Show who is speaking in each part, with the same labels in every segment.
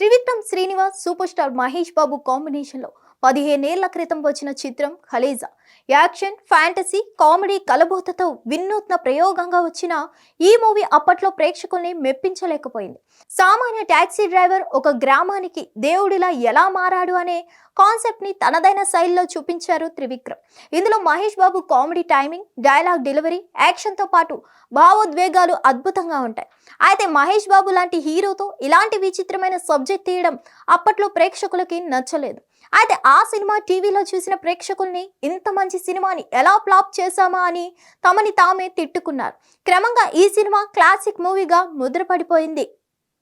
Speaker 1: Trivikram Srinivas super star Mahesh Babu కాంబినేషన్లో పదిహేనేళ్ళ క్రితం వచ్చిన చిత్రం ఖలీజా. యాక్షన్ ఫ్యాంటసీ కామెడీ కలబోతతో వినూత్న ప్రయోగంగా వచ్చిన ఈ మూవీ అప్పట్లో ప్రేక్షకుల్ని మెప్పించలేకపోయింది. సామాన్య టాక్సీ డ్రైవర్ ఒక గ్రామానికి దేవుడిలా ఎలా మారాడు అనే కాన్సెప్ట్ని తనదైన శైలిలో చూపించారు త్రివిక్రమ్. ఇందులో Mahesh Babu comedy timing dialogue delivery యాక్షన్తో పాటు భావోద్వేగాలు అద్భుతంగా ఉంటాయి. అయితే మహేష్ బాబు లాంటి హీరోతో ఇలాంటి విచిత్రమైన సబ్జెక్ట్ తీయడం అప్పట్లో ప్రేక్షకులకి నచ్చలేదు. అయితే ఆ సినిమా టీవీలో చూసిన ప్రేక్షకుల్ని ఇంత మంచి సినిమాని ఎలా ఫ్లాప్ చేశామా అని తమని తామే తిట్టుకున్నారు. క్రమంగా ఈ సినిమా క్లాసిక్ మూవీగా ముద్రపడిపోయింది.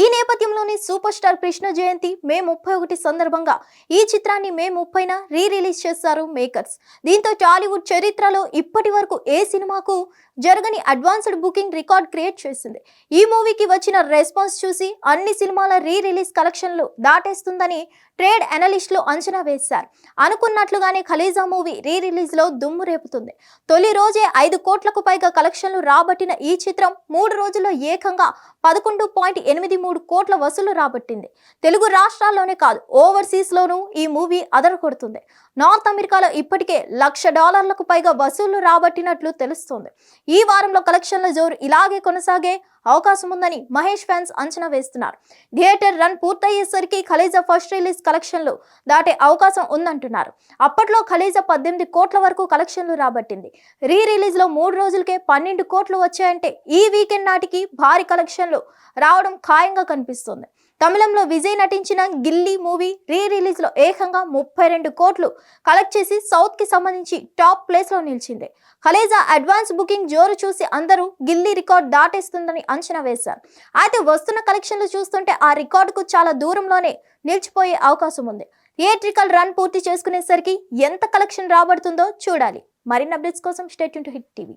Speaker 1: ఈ నేపథ్యంలోనే సూపర్ స్టార్ కృష్ణ జయంతి మే ముప్పై ఒకటి సందర్భంగా ఈ చిత్రాన్ని మే ముప్పైన రీ రిలీజ్ చేశారు మేకర్స్. దీంతో టాలీవుడ్ చరిత్రలో ఇప్పటి వరకు ఏ సినిమాకు జరగని అడ్వాన్స్డ్ బుకింగ్ రికార్డ్ క్రియేట్ చేసింది. ఈ మూవీకి వచ్చిన రెస్పాన్స్ చూసి అన్ని సినిమాల రీ రిలీజ్ కలెక్షన్లు దాటేస్తుందని ట్రేడ్ అనలిస్టులు అంచనా వేశారు. అనుకున్నట్లుగానే ఖలీజా మూవీ రీ రిలీజ్లో దుమ్ము రేపుతుంది. తొలి రోజే ఐదు కోట్లకు పైగా కలెక్షన్లు రాబట్టిన ఈ చిత్రం మూడు రోజుల్లో ఏకంగా పదకొండు పాయింట్ ఎనిమిది మూడు కోట్ల వసూలు రాబట్టింది. తెలుగు రాష్ట్రాల్లోనే కాదు ఓవర్సీస్ లోనూ ఈ మూవీ అదర కొడుతుంది నార్త్ అమెరికాలో ఇప్పటికే లక్ష డాలర్లకు పైగా వసూళ్ళు రాబట్టినట్లు తెలుస్తోంది. ఈ వారంలో కలెక్షన్ల జోరు ఇలాగే కొనసాగే అవకాశం ఉందని మహేష్ ఫ్యాన్స్ అంచనా వేస్తున్నారు. థియేటర్ రన్ పూర్తయ్యేసరికి ఖలీజా ఫస్ట్ రిలీజ్ కలెక్షన్లు దాటే అవకాశం ఉందంటున్నారు. అప్పట్లో ఖలీజా పద్దెనిమిది కోట్ల వరకు కలెక్షన్లు రాబట్టింది. రీ రిలీజ్లో మూడు రోజులకే పన్నెండు కోట్లు వచ్చాయంటే ఈ వీకెండ్ నాటికి భారీ కలెక్షన్లు రావడం ఖాయంగా కనిపిస్తుంది. తమిళంలో విజయ్ నటించిన గిల్లీ మూవీ రీ రిలీజ్లో ఏకంగా ముప్పై రెండు కోట్లు కలెక్ట్ చేసి సౌత్కి సంబంధించి టాప్ ప్లేస్లో నిలిచింది. ఖలేజా అడ్వాన్స్ బుకింగ్ జోరు చూసి అందరూ గిల్లీ రికార్డ్ దాటేస్తుందని అంచనా వేశారు. అయితే వస్తున్న కలెక్షన్లు చూస్తుంటే ఆ రికార్డుకు చాలా దూరంలోనే నిలిచిపోయే అవకాశం ఉంది. థియేట్రికల్ రన్ పూర్తి చేసుకునేసరికి ఎంత కలెక్షన్ రాబడుతుందో చూడాలి. మరిన్ని అప్డేట్స్ కోసం state to Hit TV